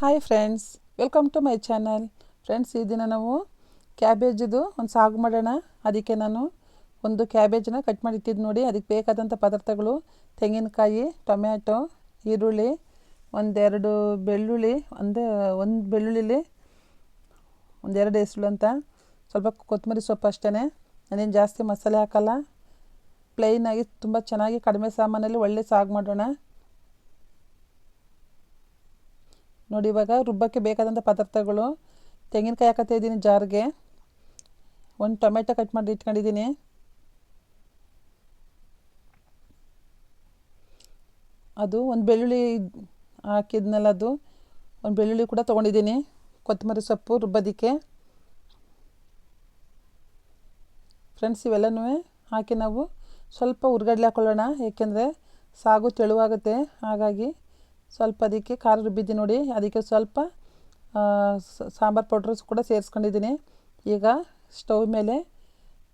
Hi friends welcome to my channel friends ಈ ದಿನ ನಾವು ಕ್ಯಾಬೇಜಿದು ಒಂದು ಸಾಗು ಮಾಡೋಣ. ಅದಕ್ಕೆ ನಾನು ಒಂದು ಕ್ಯಾಬೇಜನ್ನ ಕಟ್ ಮಾಡಿ ಇಟ್ಟಿದ್ದು ನೋಡಿ. ಅದಕ್ಕೆ ಬೇಕಾದಂಥ ಪದಾರ್ಥಗಳು ತೆಂಗಿನಕಾಯಿ, ಟೊಮ್ಯಾಟೊ, ಈರುಳ್ಳಿ, ಒಂದೆರಡು ಬೆಳ್ಳುಳ್ಳಿ, ಒಂದು ಒಂದು ಬೆಳ್ಳುಳ್ಳಿಲಿ ಒಂದೆರಡು ಹೆಸರು ಅಂತ. ಸ್ವಲ್ಪ ಕೊತ್ತಂಬರಿ ಸೊಪ್ಪು ಅಷ್ಟೇ ನಾನೇನು ಜಾಸ್ತಿ ಮಸಾಲೆ ಹಾಕಲ್ಲ. ಪ್ಲೈನಾಗಿ ತುಂಬ ಚೆನ್ನಾಗಿ ಕಡಿಮೆ ಸಾಮಾನಲ್ಲಿ ಒಳ್ಳೆ ಸಾಗು ಮಾಡೋಣ. ನೋಡಿ ಇವಾಗ ರುಬ್ಬಕ್ಕೆ ಬೇಕಾದಂಥ ಪದಾರ್ಥಗಳು. ತೆಂಗಿನಕಾಯಿ ಹಾಕತ್ತಾ ಇದ್ದೀನಿ ಜಾರ್ಗೆ. ಒಂದು ಟೊಮೆಟೊ ಕಟ್ ಮಾಡಿ ಇಟ್ಕೊಂಡಿದ್ದೀನಿ. ಅದು ಒಂದು ಬೆಳ್ಳುಳ್ಳಿ ಹಾಕಿದ್ನಲ್ಲ ಅದು. ಒಂದು ಬೆಳ್ಳುಳ್ಳಿ ಕೂಡ ತೊಗೊಂಡಿದ್ದೀನಿ. ಕೊತ್ತಂಬರಿ ಸೊಪ್ಪು ರುಬ್ಬೋದಕ್ಕೆ. ಫ್ರೆಂಡ್ಸ್, ಇವೆಲ್ಲನೂ ಹಾಕಿ ನಾವು ಸ್ವಲ್ಪ ಉರ್ಗಡ್ಲೆ ಹಾಕೊಳ್ಳೋಣ. ಏಕೆಂದರೆ ಸಾಗು ತೆಳುವಾಗುತ್ತೆ. ಹಾಗಾಗಿ ಸ್ವಲ್ಪ ಅದಕ್ಕೆ ಖಾರ ರುಬ್ಬಿದ್ದೆ ನೋಡಿ. ಅದಕ್ಕೆ ಸ್ವಲ್ಪ ಸಾಂಬಾರು ಪೌಡ್ರ್ ಕೂಡ ಸೇರಿಸ್ಕೊಂಡಿದ್ದೀನಿ. ಈಗ ಸ್ಟವ್ ಮೇಲೆ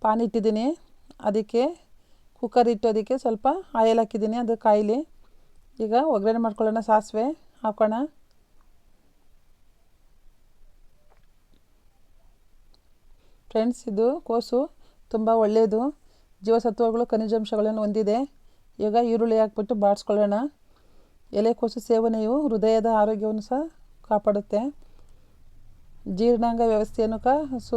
ಪಾನ್ ಇಟ್ಟಿದ್ದೀನಿ. ಅದಕ್ಕೆ ಕುಕ್ಕರ್ ಇಟ್ಟು ಅದಕ್ಕೆ ಸ್ವಲ್ಪ ಆಯಿಲ್ ಹಾಕಿದ್ದೀನಿ ಅದು ಕಾಯಿಲಿ. ಈಗ ಒಗ್ಗರಣೆ ಮಾಡ್ಕೊಳ್ಳೋಣ ಸಾಸಿವೆ ಹಾಕೋಣ. ಫ್ರೆಂಡ್ಸ್, ಇದು ಕೋಸು ತುಂಬ ಒಳ್ಳೆಯದು ಜೀವಸತ್ವಗಳು ಖನಿಜಾಂಶಗಳನ್ನು ಹೊಂದಿದೆ. ಈಗ ಈರುಳ್ಳಿ ಹಾಕ್ಬಿಟ್ಟು ಬಾಡಿಸ್ಕೊಳ್ಳೋಣ. ಎಲೆಕೋಸು ಸೇವನೆಯು ಹೃದಯದ ಆರೋಗ್ಯವನ್ನು ಸಹ ಕಾಪಾಡುತ್ತೆ. ಜೀರ್ಣಾಂಗ ವ್ಯವಸ್ಥೆಯನ್ನು ಕ, ಸು,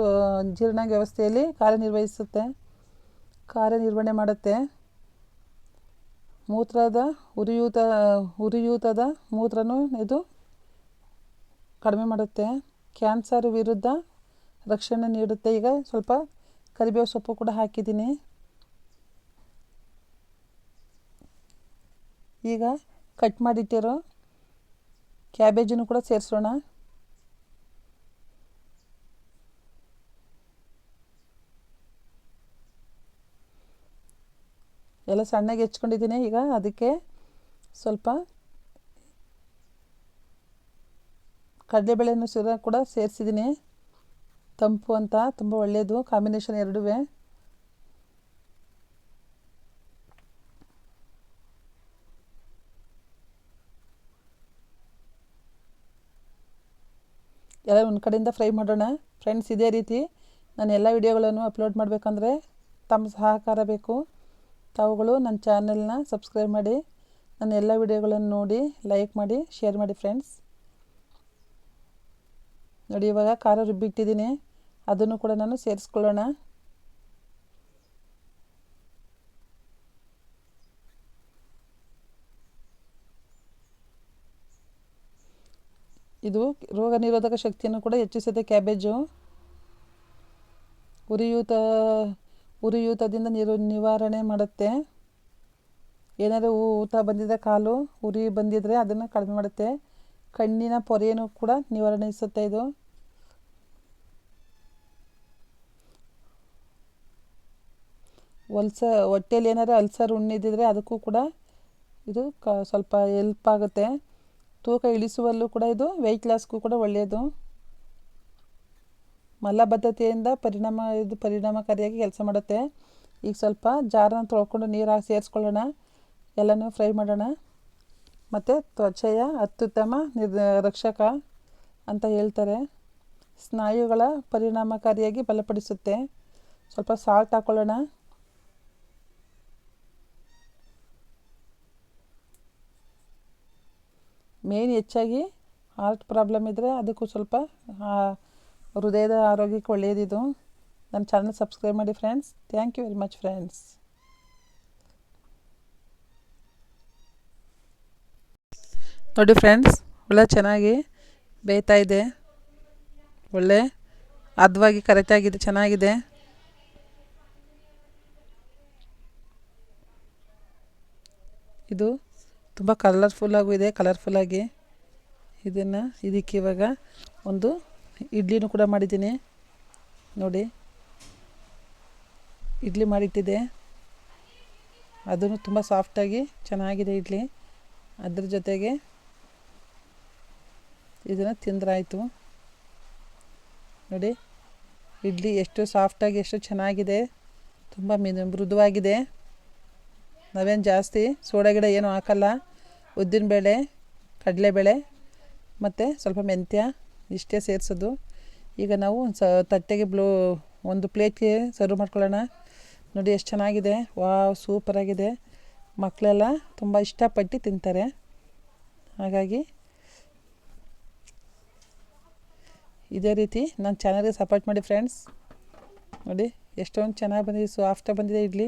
ಜೀರ್ಣಾಂಗ ವ್ಯವಸ್ಥೆಯಲ್ಲಿ ಕಾರ್ಯನಿರ್ವಹಿಸುತ್ತೆ. ಕಾರ್ಯನಿರ್ವಹಣೆ ಮಾಡುತ್ತೆ. ಮೂತ್ರದ ಉರಿಯೂತ, ಉರಿಯೂತದ ಮೂತ್ರನೂ ಇದು ಕಡಿಮೆ ಮಾಡುತ್ತೆ. ಕ್ಯಾನ್ಸರ್ ವಿರುದ್ಧ ರಕ್ಷಣೆ ನೀಡುತ್ತೆ. ಈಗ ಸ್ವಲ್ಪ ಕರಿಬೇವು ಸೊಪ್ಪು ಕೂಡ ಹಾಕಿದ್ದೀನಿ. ಈಗ ಕಟ್ ಮಾಡಿಟ್ಟಿರೋ. ಕ್ಯಾಬೇಜನ್ನು ಕೂಡ ಸೇರಿಸೋಣ. ಎಲ್ಲ ಸಣ್ಣಗೆ ಹೆಚ್ಕೊಂಡಿದ್ದೀನಿ ಈಗ, ಅದಕ್ಕೆ ಸ್ವಲ್ಪ ಕಡಲೆಬೇಳೆಯನ್ನು ಸಿರ ಕೂಡ ಸೇರಿಸಿದ್ದೀನಿ. ತಂಪು ಅಂತ, ತುಂಬ ಒಳ್ಳೆಯದು ಕಾಂಬಿನೇಷನ್ ಎರಡೂ ಎಲ್ಲ ಒಂದು ಕಡೆಯಿಂದ ಫ್ರೈ ಮಾಡೋಣ. ಫ್ರೆಂಡ್ಸ್ ಇದೇ ರೀತಿ ನಾನು ಎಲ್ಲ ವಿಡಿಯೋಗಳನ್ನು ಅಪ್ಲೋಡ್ ಮಾಡಬೇಕಂದ್ರೆ ತಮ್ಮ ಸಹಕಾರ ಬೇಕು. ತಾವುಗಳು ನನ್ನ ಚಾನೆಲ್ನ ಸಬ್ಸ್ಕ್ರೈಬ್ ಮಾಡಿ, ನನ್ನ ಎಲ್ಲ ವಿಡಿಯೋಗಳನ್ನು ನೋಡಿ ಲೈಕ್ ಮಾಡಿ ಶೇರ್ ಮಾಡಿ ಫ್ರೆಂಡ್ಸ್ ನೋಡಿ ಇವಾಗ ಖಾರ ರುಬ್ಬಿಟ್ಟಿದ್ದೀನಿ. ಅದನ್ನು ಕೂಡ ನಾನು ಸೇರಿಸ್ಕೊಳ್ಳೋಣ. ಇದು ರೋಗ ನಿರೋಧಕ ಶಕ್ತಿಯನ್ನು ಕೂಡ ಹೆಚ್ಚಿಸುತ್ತೆ ಕ್ಯಾಬೇಜು. ಉರಿಯೂತ, ಉರಿಯೂತದಿಂದ ನಿರು, ನಿವಾರಣೆ ಮಾಡುತ್ತೆ. ಏನಾದರೂ ಊತ ಬಂದಿದ್ದರೆ ಕಾಲು, ಉರಿ ಬಂದಿದ್ದರೆ ಅದನ್ನು ಕಡಿಮೆ ಮಾಡುತ್ತೆ. ಕಣ್ಣಿನ ಪೊರೆಯನ್ನು ಕೂಡ ನಿವಾರಣೆಸುತ್ತೆ ಇದು. ಹೊಲ್ಸ ಹೊಟ್ಟೆಯಲ್ಲಿ ಏನಾದ್ರು ಅಲ್ಸರ್ ಉಣ್ಣಿದ್ದಿದ್ರೆ ಅದಕ್ಕೂ ಕೂಡ ಇದು ಕ, ಸ್ವಲ್ಪ ಎಲ್ಪ್ ಆಗುತ್ತೆ. ತೂಕ ಇಳಿಸುವಲ್ಲೂ ಕೂಡ ಇದು ವೆಯ್ಟ್ ಲಾಸ್ಗೂ ಕೂಡ ಒಳ್ಳೆಯದು. ಮಲಬದ್ಧತೆಯಿಂದ ಪರಿಣಾಮ, ಇದು ಪರಿಣಾಮಕಾರಿಯಾಗಿ ಕೆಲಸ ಮಾಡುತ್ತೆ. ಈಗ ಸ್ವಲ್ಪ ಜಾರನ್ನು ತೊಳ್ಕೊಂಡು ನೀರು ಹಾಕಿ ಸೇರಿಸ್ಕೊಳ್ಳೋಣ. ಎಲ್ಲನೂ ಫ್ರೈ ಮಾಡೋಣ. ಮತ್ತು ತ್ವಚೆಯ ಅತ್ಯುತ್ತಮ ನಿರ್ ರಕ್ಷಕ ಅಂತ ಹೇಳ್ತಾರೆ. ಸ್ನಾಯುಗಳ ಪರಿಣಾಮಕಾರಿಯಾಗಿ ಬಲಪಡಿಸುತ್ತೆ. ಸ್ವಲ್ಪ ಸಾಲ್ಟ್ ಹಾಕ್ಕೊಳ್ಳೋಣ ಮೇನ್ ಹೆಚ್ಚಾಗಿ ಹಾರ್ಟ್ ಪ್ರಾಬ್ಲಮ್ ಇದ್ದರೆ ಅದಕ್ಕೂ ಸ್ವಲ್ಪ ಹೃದಯದ ಆರೋಗ್ಯಕ್ಕೆ ಒಳ್ಳೆಯದಿದು ನನ್ನ ಚಾನಲ್ ಸಬ್ಸ್ಕ್ರೈಬ್ ಮಾಡಿ friends thank you very much friends ನೋಡಿ ಫ್ರೆಂಡ್ಸ್ ಹುಳ ಚೆನ್ನಾಗಿ ಬೇಯ್ತಾ ಇದೆ. ಒಳ್ಳೆ ಅದ್ವಾಗಿ ಕರೆಕ್ಟಾಗಿದೆ ಚೆನ್ನಾಗಿದೆ. ಇದು ತುಂಬ ಕಲರ್ಫುಲ್ಲಾಗೂ ಇದೆ ಕಲರ್ಫುಲ್ಲಾಗಿ ಇದನ್ನು ಇದಕ್ಕೆ ಇವಾಗ ಒಂದು ಇಡ್ಲಿನೂ ಕೂಡ ಮಾಡಿದ್ದೀನಿ. ನೋಡಿ, ಇಡ್ಲಿ ಮಾಡಿಟ್ಟಿದೆ ಅದನ್ನು ತುಂಬ ಸಾಫ್ಟಾಗಿ ಚೆನ್ನಾಗಿದೆ ಇಡ್ಲಿ. ಅದ್ರ ಜೊತೆಗೆ ಇದನ್ನು ತಿಂದ್ರಾಯಿತು. ನೋಡಿ, ಇಡ್ಲಿ ಎಷ್ಟು ಸಾಫ್ಟಾಗಿ ಎಷ್ಟು ಚೆನ್ನಾಗಿದೆ. ತುಂಬ ಮಿದು ಮೃದುವಾಗಿದೆ. ನಾವೇನು ಜಾಸ್ತಿ ಸೋಡಾ ಗಿಡ ಏನೂ ಹಾಕಲ್ಲ. ಉದ್ದಿನಬೇಳೆ ಕಡಲೆಬೇಳೆ ಮತ್ತು ಸ್ವಲ್ಪ ಮೆಂತ್ಯ ಇಷ್ಟೇ ಸೇರಿಸೋದು. ಈಗ ನಾವು ಸ, ತಟ್ಟೆಗೆ ಬ್ಲೂ ಒಂದು ಪ್ಲೇಟ್ಗೆ ಸರ್ವ್ ಮಾಡ್ಕೊಳ್ಳೋಣ. ನೋಡಿ ಎಷ್ಟು ಚೆನ್ನಾಗಿದೆ. ವಾವ್ ಸೂಪರಾಗಿದೆ ಮಕ್ಕಳೆಲ್ಲ ತುಂಬ ಇಷ್ಟಪಟ್ಟು ತಿಂತಾರೆ. ಹಾಗಾಗಿ ಇದೇ ರೀತಿ ನನ್ನ ಚಾನಲ್ಗೆ ಸಪೋರ್ಟ್ ಮಾಡಿ ಫ್ರೆಂಡ್ಸ್. ನೋಡಿ ಎಷ್ಟೊಂದು ಚೆನ್ನಾಗಿ ಬಂದಿದೆ. ಸಾಫ್ಟಾಗಿ ಬಂದಿದೆ idli.